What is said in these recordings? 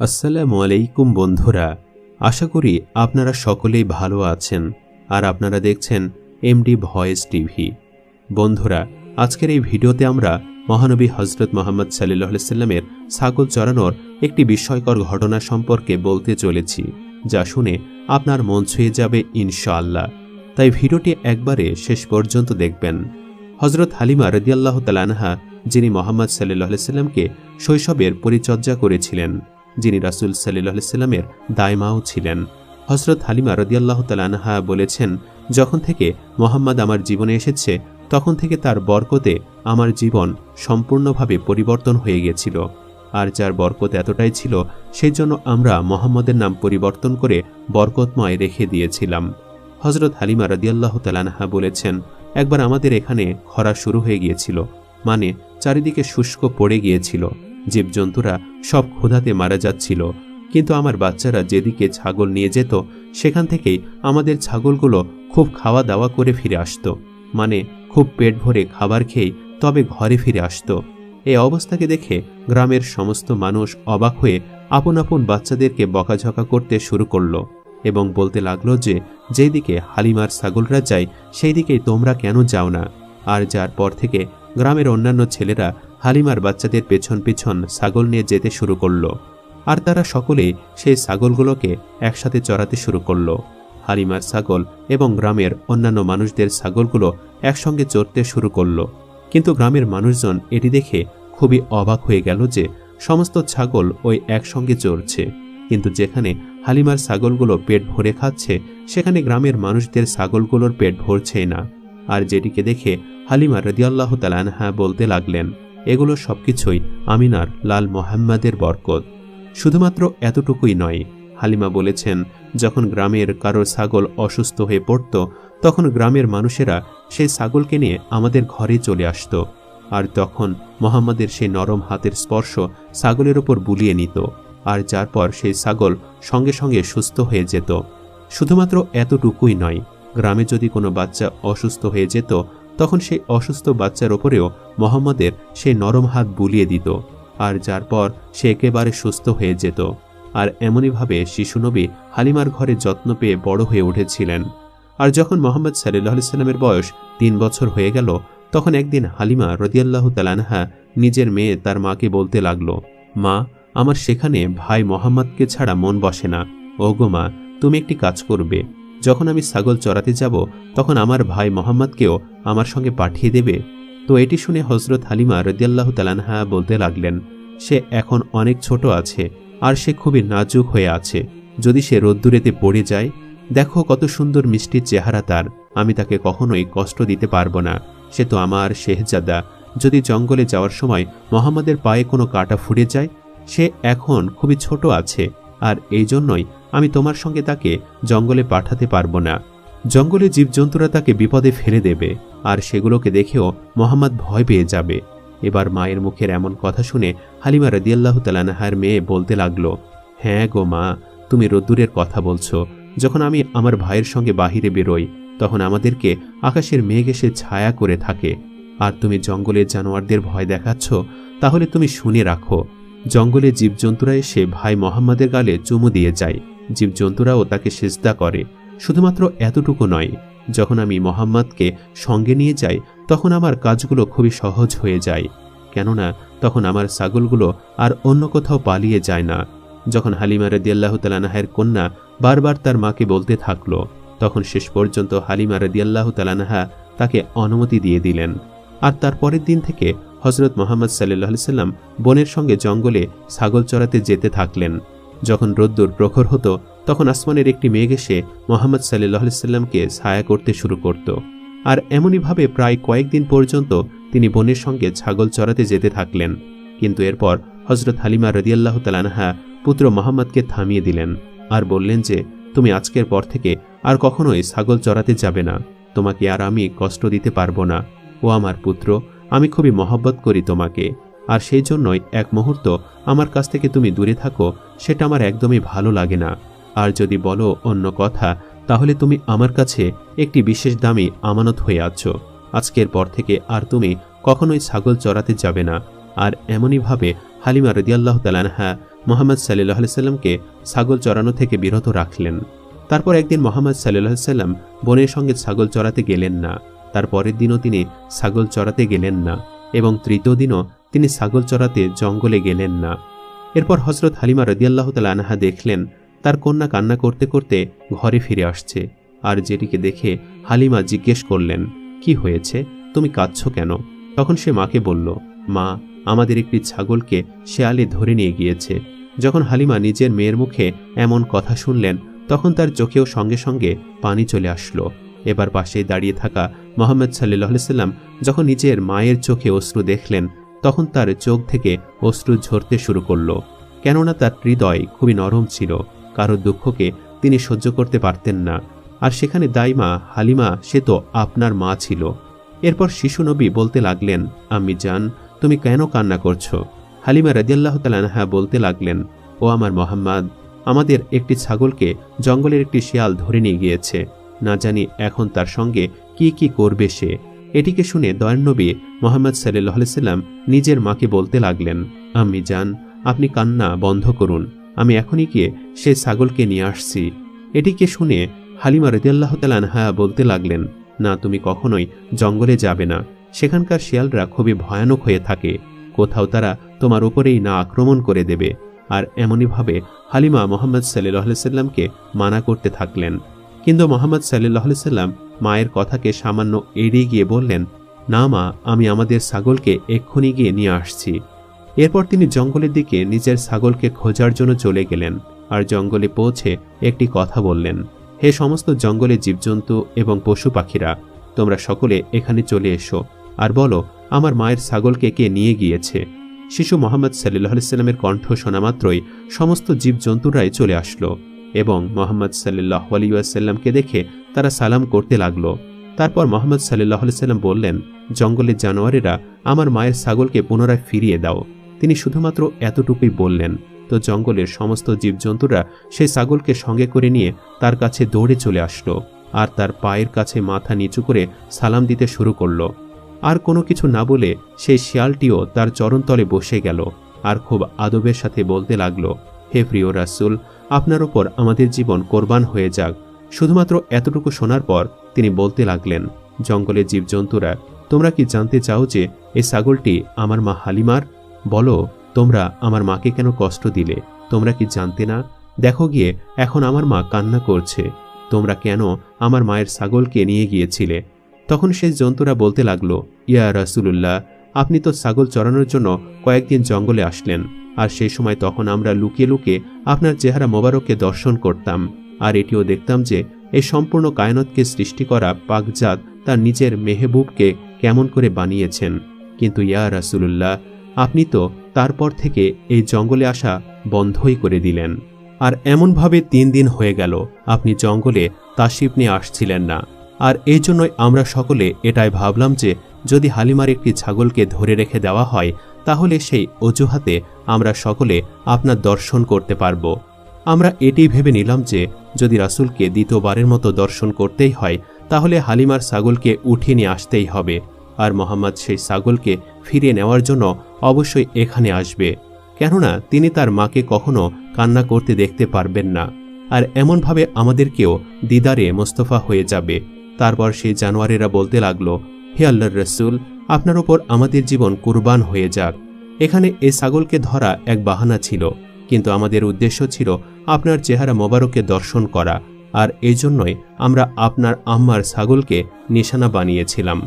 আসসালামু আলাইকুম বন্ধুরা, আশা করি আপনারা সকলেই ভালো আছেন আর আপনারা দেখছেন এমডি ভয়েস টিভি। বন্ধুরা, আজকের এই ভিডিওতে আমরা মহানবী হজরত মোহাম্মদ সাল্লাহ সাল্লামের ছাগল চড়ানোর একটি বিস্ময়কর ঘটনা সম্পর্কে বলতে চলেছি, যা শুনে আপনার মন ছুঁয়ে যাবে ইনশাআল্লাহ। তাই ভিডিওটি একবারে শেষ পর্যন্ত দেখবেন। হজরত হালিমা রদিয়াল্লাহ তালানহা যিনি মোহাম্মদ সাল্লাহ সাল্লামকে শৈশবের পরিচর্যা করেছিলেন যিনি রাসুল সাল্লাহ দায়মাও ছিলেন। হজরত হালিমা রদিয়াল্লাহ তালানহা বলেছেন, যখন থেকে মোহাম্মদ আমার জীবনে এসেছে, তখন থেকে তার বরকতে আমার জীবন সম্পূর্ণভাবে পরিবর্তন হয়ে গিয়েছিল। আর যার বরকত এতটাই ছিল সেই জন্য আমরা মোহাম্মদের নাম পরিবর্তন করে বরকতময় রেখে দিয়েছিলাম। হজরত হালিমা রদিয়াল্লাহ তালানহা বলেছেন, একবার আমাদের এখানে খরা শুরু হয়ে গিয়েছিল মানে চারিদিকে শুষ্ক পড়ে গিয়েছিল। জীবজন্তুরা সব ক্ষুধাতে মারা যাচ্ছিল। কিন্তু আমার বাচ্চারা যেদিকে ছাগল নিয়ে যেত, সেখান থেকেই আমাদের ছাগলগুলো খুব খাওয়া দাওয়া করে ফিরে আসতো। মানে খুব পেট ভরে খাবার খেয়ে তবে ঘরে ফিরে আসতো। এই অবস্থাকে দেখে গ্রামের সমস্ত মানুষ অবাক হয়ে আপন আপন বাচ্চাদেরকে বকাঝকা করতে শুরু করল এবং বলতে লাগল যে যেই দিকে হালিমার ছাগলরা যায় সেই দিকেই তোমরা কেন যাও না? আর যার পর থেকে গ্রামের অন্যান্য ছেলেরা হালিমার বাচ্চাদের পেছন পেছন ছাগল নিয়ে যেতে শুরু করল। আর তারা সকলেই সেই ছাগলগুলোকে একসাথে চড়াতে শুরু করল। হালিমার ছাগল এবং গ্রামের অন্যান্য মানুষদের ছাগলগুলো একসঙ্গে চড়তে শুরু করল। কিন্তু গ্রামের মানুষজন এটি দেখে খুবই অবাক হয়ে গেল যে সমস্ত ছাগল ওই একসঙ্গে চড়ছে। কিন্তু যেখানে হালিমার ছাগলগুলো পেট ভরে খাচ্ছে, সেখানে গ্রামের মানুষদের ছাগলগুলোর পেট ভরছেই না। আর যেটিকে দেখে হালিমা রদিয়াল্লাহ তালানহা বলতে লাগলেন এগুলো সবকিছুই আমিনার লাল মোহাম্মদের বরকত। শুধুমাত্র এতটুকুই নয়, হালিমা বলেছেন, যখন গ্রামের কারও ছাগল অসুস্থ হয়ে পড়ত, তখন গ্রামের মানুষেরা সেই ছাগলকে নিয়ে আমাদের ঘরে চলে আসত, আর তখন মোহাম্মদের সেই নরম হাতের স্পর্শ ছাগলের ওপর বুলিয়ে নিত, আর যার পর সেই ছাগল সঙ্গে সঙ্গে সুস্থ হয়ে যেত। শুধুমাত্র এতটুকুই নয়, গ্রামে যদি কোনো বাচ্চা অসুস্থ হয়ে যেত তখন সেই অসুস্থ বাচ্চার ওপরেও মোহাম্মদের সেই নরম হাত বুলিয়ে দিত, আর যার পর সে একেবারে সুস্থ হয়ে যেত। আর এমনইভাবে শিশুনবী হালিমার ঘরে যত্ন পেয়ে বড় হয়ে উঠেছিলেন। আর যখন মোহাম্মদ সাল্লাহ সাল্লামের বয়স তিন বছর হয়ে গেল, তখন একদিন হালিমা রদিয়াল্লাহ তালানহা নিজের মেয়ে তার মাকে বলতে লাগল, মা, আমার সেখানে ভাই মোহাম্মদকে ছাড়া মন বসে না। ও গো মা, তুমি একটি কাজ করবে। যখন আমি ছাগল চড়াতে যাব, তখন আমার ভাই মোহাম্মদকেও আমার সঙ্গে পাঠিয়ে দেবে। তো এটি শুনে হজরত হালিমা রদিয়াল্লাহ তালানহা বলতে লাগলেন, সে এখন অনেক ছোট আছে, আর সে খুবই নাজুক হয়ে আছে। যদি সে রোদ্দুরেতে পড়ে যায়, দেখো কত সুন্দর মিষ্টি চেহারা তার, আমি তাকে কখনোই কষ্ট দিতে পারব না। সে তো আমার শেহজাদা। যদি জঙ্গলে যাওয়ার সময় মোহাম্মদের পায়ে কোনো কাটা ফুটে যায়, সে এখন খুবই ছোট আছে। আর এই জন্যই আমি তোমার সঙ্গে তাকে জঙ্গলে পাঠাতে পারব না। জঙ্গলে জীবজন্তুরা তাকে বিপদে ফেলে দেবে, আর সেগুলোকে দেখেও মোহাম্মদ ভয় পেয়ে যাবে। এবার মায়ের মুখের এমন কথা শুনে হালিমা রদিয়াল্লাহ তালানাহার মেয়ে বলতে লাগল হ্যাঁ গো মা, তুমি রোদ্দুরের কথা বলছো। যখন আমি আমার ভাইয়ের সঙ্গে বাহিরে বেরোই, তখন আমাদেরকে আকাশের মেঘ এসে ছায়া করে থাকে। আর তুমি জঙ্গলের জানোয়ারদের ভয় দেখাচ্ছ, তাহলে তুমি শুনে রাখো। জঙ্গলে জীবজন্তুরা এসে ভাই মোহাম্মদের গালে চুমু দিয়ে যায়। জীবজন্তুরাও তাকে সেজদা করে। শুধুমাত্র এতটুকু নয়, যখন আমি মোহাম্মদকে সঙ্গে নিয়ে যাই, তখন আমার কাজগুলো খুবই সহজ হয়ে যায়। কেননা, তখন আমার ছাগলগুলো আর অন্য কোথাও পালিয়ে যায় না। যখন হালিমা রদিয়াল্লাহ তালানাহের কন্যা বারবার তার মাকে বলতে থাকল, তখন শেষ পর্যন্ত হালিমা রদিয়াল্লাহ তালানাহা তাকে অনুমতি দিয়ে দিলেন। আর তার পরের দিন থেকে হজরত মোহাম্মদ সাল্লাহ সাল্লাম বোনের সঙ্গে জঙ্গলে ছাগল চড়াতে যেতে থাকলেন। যখন রোদ্দুর প্রখর হতো, তখন আসমানের একটি মেঘ এসে মোহাম্মদ সাল্লাহ সাল্লামকে ছায়া করতে শুরু করত। আর এমনইভাবে প্রায় কয়েকদিন পর্যন্ত তিনি বোনের সঙ্গে ছাগল চড়াতে যেতে থাকলেন। কিন্তু এরপর হজরত হালিমা রদিয়াল্লাহ তালানহা পুত্র মোহাম্মদকে থামিয়ে দিলেন আর বললেন যে, তুমি আজকের পর থেকে আর কখনোই ছাগল চড়াতে যাবে না। তোমাকে আর আমি কষ্ট দিতে পারব না। ও আমার পুত্র আমি খুবই মহব্বত করি তোমাকে, আর সেই জন্যই এক মুহূর্ত আমার কাছ থেকে তুমি দূরে থাকো, সেটা আমার একদমই ভালো লাগে না। আর যদি বলো অন্য কথা, তাহলে তুমি আমার কাছে একটি বিশেষ দামি আমানত হয়ে আছো। আজকের পর থেকে আর তুমি কখনোই ছাগল চড়াতে যাবে না। আর এমনইভাবে হালিমা রদিয়াল্লাহ তালানহা মোহাম্মদ সাল্লাহ সাল্লামকে ছাগল চড়ানো থেকে বিরত রাখলেন। তারপর একদিন মোহাম্মদ সাল্লাহ সাল্লাম বোনের সঙ্গে ছাগল চড়াতে গেলেন না। তার পরের দিনও তিনি ছাগল চড়াতে গেলেন না, এবং তৃতীয় দিনও তিনি ছাগল চড়াতে জঙ্গলে গেলেন না। এরপর হজরত হালিমা রদিয়াল্লাহ তাল আনহা দেখলেন, তার কন্যা কান্না করতে করতে ঘরে ফিরে আসছে, আর যেটিকে দেখে হালিমা জিজ্ঞেস করলেন, কি হয়েছে? তুমি কাঁদছ কেন? তখন সে মাকে বলল, মা, আমাদের একটি ছাগলকে শেয়ালে ধরে নিয়ে গিয়েছে। যখন হালিমা নিজের মেয়ের মুখে এমন কথা শুনলেন, তখন তার চোখেও সঙ্গে সঙ্গে পানি চলে আসলো। এবার পাশে দাঁড়িয়ে থাকা মোহাম্মদ সাল্লাহ সাল্লাম যখন নিজের মায়ের চোখে অশ্রু দেখলেন, তখন তার চোখ থেকে অশ্রু ঝরতে শুরু করল। কেননা তার হৃদয় খুবই নরম ছিল, কারও দুঃখকে তিনি সহ্য করতে পারতেন না। আর সেখানে দাইমা, হালিমা, সে তো আপনার মা ছিল। এরপর শিশু নবী বলতে লাগলেন, আমি জান, তুমি কেন কান্না করছ? হালিমা রাজিয়াল্লাহ তালানহা বলতে লাগলেন, ও আমার মোহাম্মদ, আমাদের একটি ছাগলকে জঙ্গলের একটি শিয়াল ধরে নিয়ে গিয়েছে। না জানি এখন তার সঙ্গে কি কি করবে সে। এটিকে শুনে দয়ান্নবী মোহাম্মদ সাল্লাম নিজের মাকে বলতে লাগলেন আমি যান আপনি কান্না বন্ধ করুন। আমি এখনই গিয়ে সে ছাগলকে নিয়ে আসছি। এটিকে শুনে হালিমা রদিয়াল্লাহ তালানহা বলতে লাগলেন, না, তুমি কখনোই জঙ্গলে যাবে না। সেখানকার শিয়ালরা খুবই ভয়ানক হয়ে থাকে। কোথাও তারা তোমার উপরেই না আক্রমণ করে দেবে। আর এমনইভাবে হালিমা মোহাম্মদ সাল্লাহ সাল্লামকে মানা করতে থাকলেন। কিন্তু মোহাম্মদ সাল্লাহ সাল্লাম মায়ের কথাকে সামান্য এড়িয়ে গিয়ে বললেন, না মা, আমি আমাদের ছাগলকে এক্ষুনি গিয়ে নিয়ে আসছি। এরপর তিনি জঙ্গলের দিকে নিজের ছাগলকে খোঁজার জন্য চলে গেলেন আর জঙ্গলে পৌঁছে একটি কথা বললেন, হে সমস্ত জঙ্গলে জীবজন্তু এবং পশু পাখিরা, তোমরা সকলে এখানে চলে এসো আর বলো, আমার মায়ের ছাগলকে কে নিয়ে গিয়েছে? শিশু মোহাম্মদ সাল্লাহ সাল্লামের কণ্ঠ শোনা মাত্রই সমস্ত জীবজন্তুরাই চলে আসলো। এবং মোহাম্মদ সাল্লাহ আলিউসাল্লামকে দেখে তারা সালাম করতে লাগল। তারপর মোহাম্মদ সাল্লাহ সাল্লাম বললেন জঙ্গলের জানোয়ারেরা আমার মায়ের ছাগলকে পুনরায় ফিরিয়ে দাও। তিনি শুধুমাত্র এতটুকুই বললেন। তো জঙ্গলের সমস্ত জীবজন্তুরা সেই ছাগলকে সঙ্গে করে নিয়ে তার কাছে দৌড়ে চলে আসলো আর তার পায়ের কাছে মাথা নিচু করে সালাম দিতে শুরু করল। আর কোনো কিছু না বলে সেই শিয়ালটিও তার চরণতলে বসে গেল আর খুব আদবের সাথে বলতে লাগল, হে প্রিয় রাসুল আপনার ওপর আমাদের জীবন কোরবান হয়ে যাক। শুধুমাত্র এতটুকু শোনার পর তিনি বলতে লাগলেন জঙ্গলের জীবজন্তুরা, তোমরা কি জানতে চাও যে এই ছাগলটি আমার মা হালিমার? বলো, তোমরা আমার মাকে কেন কষ্ট দিলে? তোমরা কি জানতে না? দেখো গিয়ে, এখন আমার মা কান্না করছে। তোমরা কেন আমার মায়ের ছাগলকে নিয়ে গিয়েছিলে? তখন সেই জন্তুরা বলতে লাগল, ইয়া রাসুলুল্লাহ, আপনি তো ছাগল চড়ানোর জন্য কয়েকদিন জঙ্গলে আসলেন। আর সেই সময় তখন আমরা লুকিয়ে লুকিয়ে আপনার চেহারা মোবারককে দর্শন করতাম। আর এটিও দেখতাম যে, এই সম্পূর্ণ কায়নতকে সৃষ্টি করা পাকজাত তার নিজের মেহবুবকে কেমন করে বানিয়েছেন। কিন্তু ইয়া রাসুলুল্লাহ, আপনি তো তারপর থেকে এই জঙ্গলে আসা বন্ধই করে দিলেন। আর এমনভাবে তিন দিন হয়ে গেল, আপনি জঙ্গলে তাশিপ নিয়ে আসছিলেন না। আর এই জন্যই আমরা সকলে এটাই ভাবলাম যে যদি হালিমার একটি ছাগলকে ধরে রেখে দেওয়া হয়, তাহলে সেই অজুহাতে আমরা সকলে আপনার দর্শন করতে পারব। আমরা এটি ভেবে নিলাম যে যদি রাসুলকে দ্বিতীয়বারের মতো দর্শন করতেই হয়, তাহলে হালিমার ছাগলকে উঠিয়ে নিয়ে আসতেই হবে আর মোহাম্মদ সেই ছাগলকে ফিরিয়ে নেওয়ার জন্য অবশ্যই এখানে আসবে। কেননা তিনি তার মাকে কখনো কান্না করতে দেখতে পারবেন না। আর এমনভাবে আমাদেরকেও দিদারে মোস্তফা হয়ে যাবে। তারপর সেই জানোয়ারেরা বলতে লাগল, হে আল্লাহর রসুল, আপনার ওপর আমাদের জীবন কুরবান হয়ে যাক। এখানে এ ছাগলকে ধরা এক বাহানা ছিল, কিন্তু আমাদের উদ্দেশ্য ছিল আপনার চেহারা মোবারককে দর্শন করা, আর এই জন্যই আমরা আপনার আম্মার ছাগলকে নিশানা বানিয়েছিলাম।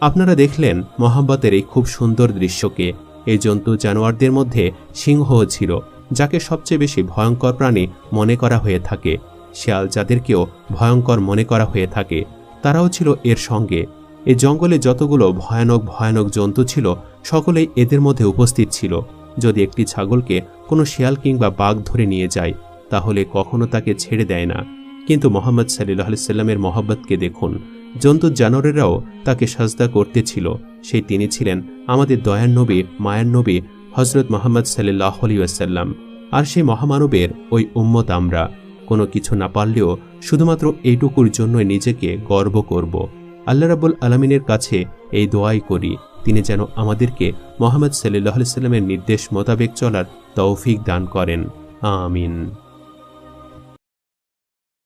আপনারা দেখলেন মোহাম্মতের এই খুব সুন্দর দৃশ্যকে। এই জন্তু জানোয়ারদের মধ্যে সিংহও ছিল, যাকে সবচেয়ে বেশি ভয়ঙ্কর প্রাণী মনে করা হয়ে থাকে। শেয়াল যাদেরকেও ভয়ঙ্কর মনে করা হয়ে থাকে, তারাও ছিল এর সঙ্গে। এই জঙ্গলে যতগুলো ভয়ানক ভয়ানক জন্তু ছিল, সকলেই এদের মধ্যে উপস্থিত ছিল। যদি একটি ছাগলকে কোনো শিয়াল কিংবা বাঘ ধরে নিয়ে যায়, তাহলে কখনো তাকে ছেড়ে দেয় না। কিন্তু মোহাম্মদ সাল্লাহ সাল্লামের মহব্বতকে দেখুন। জন্তু জানোয়ারেরাও তাকে সাজদা করতেছিল সেই তিনি ছিলেন আমাদের দয়ার নবী, মায়ার নবী হজরত মোহাম্মদ সাল্লাহ আলিয়াসাল্লাম আর সেই মহামানবের ওই উম্মত আমরা। কোনো কিছু না পারলেও শুধুমাত্র এইটুকুর জন্যই নিজেকে গর্ব করব। আল্লাহ রাবুল আলমিনের কাছে এই দোয়াই করি, তিনি যেন আমাদেরকে মোহাম্মদ সাল্লাহ সাল্লামের নির্দেশ মোতাবেক চলার তৌফিক দান করেন। আমিন।